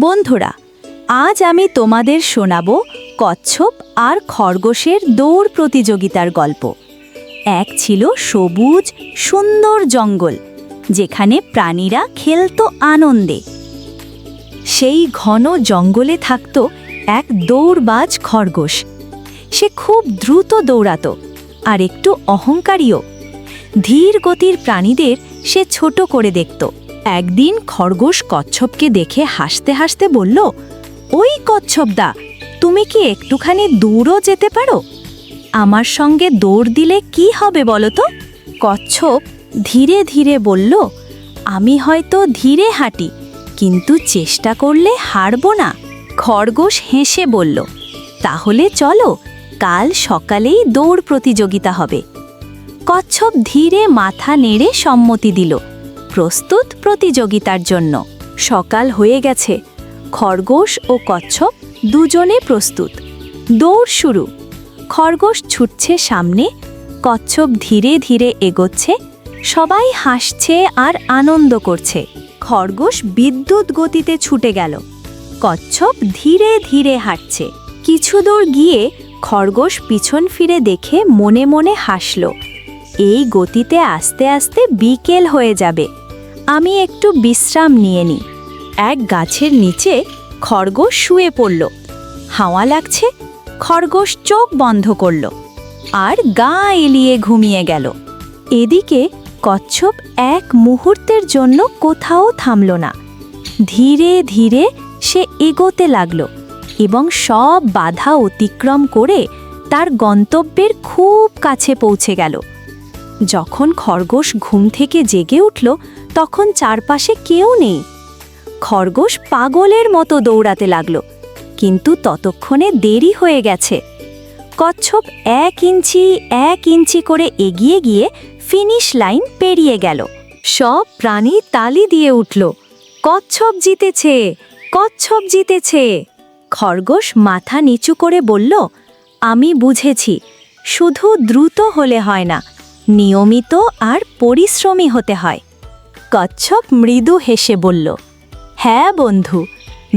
বন্ধুরা, আজ আমি তোমাদের শোনাব কচ্ছপ আর খরগোশের দৌড় প্রতিযোগিতার গল্প। এক ছিল সবুজ, সুন্দর জঙ্গল, যেখানে প্রাণীরা খেলতো আনন্দে। সেই ঘন জঙ্গলে থাকত এক দৌড়বাজ খরগোশ। সে খুব দ্রুত দৌড়াতো আর একটু অহংকারীও। ধীর গতির প্রাণীদের সে ছোট করে দেখত। একদিন খরগোশ কচ্ছপকে দেখে হাসতে হাসতে বলল, ওই কচ্ছপদা, তুমি কি একটুখানি দূরও যেতে পারো? আমার সঙ্গে দৌড় দিলে কি হবে বলো তো? কচ্ছপ ধীরে ধীরে বলল, আমি হয়তো ধীরে হাঁটি, কিন্তু চেষ্টা করলে হারব না। খরগোশ হেসে বলল, তাহলে চলো, কাল সকালেই দৌড় প্রতিযোগিতা হবে। কচ্ছপ ধীরে মাথা নেড়ে সম্মতি দিল। প্রস্তুত প্রতিযোগিতার জন্য। সকাল হয়ে গেছে। খরগোশ ও কচ্ছপ দুজনে প্রস্তুত। দৌড় শুরু। খরগোশ ছুটছে সামনে। কচ্ছপ ধীরে ধীরে এগোচ্ছে। সবাই হাসছে আর আনন্দ করছে। খরগোশ বিদ্যুৎ গতিতে ছুটে গেল। কচ্ছপ ধীরে ধীরে হাঁটছে। কিছু দূর গিয়ে খরগোশ পিছন ফিরে দেখে মনে মনে হাসল। এই গতিতে আস্তে আস্তে বিকেল হয়ে যাবে। আমি একটু বিশ্রাম নিয়ে নিই এক গাছের নিচে খরগোশ শুয়ে পড়ল। হাওয়া লাগছে, খরগোশ চোখ বন্ধ করল আর গা এলিয়ে ঘুমিয়ে গেল। এদিকে কচ্ছপ এক মুহূর্তের জন্য কোথাও থামল না। ধীরে ধীরে সে এগোতে লাগল এবং সব বাধা অতিক্রম করে তার গন্তব্যের খুব কাছে পৌঁছে গেল। যখন খরগোশ ঘুম থেকে জেগে উঠল, তখন চারপাশে কেউ নেই। খরগোশ পাগলের মতো দৌড়াতে লাগল, কিন্তু ততক্ষণে দেরি হয়ে গেছে। কচ্ছপ এক ইঞ্চি এক ইঞ্চি করে এগিয়ে গিয়ে ফিনিশ লাইন পেরিয়ে গেল। সব প্রাণী তালি দিয়ে উঠল, কচ্ছপ জিতেছে কচ্ছপ জিতেছে। খরগোশ মাথা নিচু করে বলল, আমি বুঝেছি, শুধু দ্রুত হলে হয় না নিয়মিত আর পরিশ্রমী হতে হয়। কচ্ছপ মৃদু হেসে বলল হ্যাঁ বন্ধু,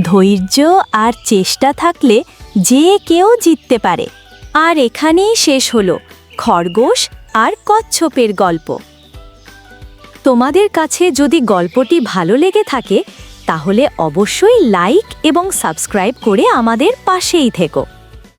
ধৈর্য আর চেষ্টা থাকলে যে কেউ জিততে পারে। আর এখানেই শেষ হলো খরগোশ আর কচ্ছপের গল্প। তোমাদের কাছে যদি গল্পটি ভালো লেগে থাকে, তাহলে অবশ্যই লাইক এবং সাবস্ক্রাইব করে আমাদের পাশেই থেকো।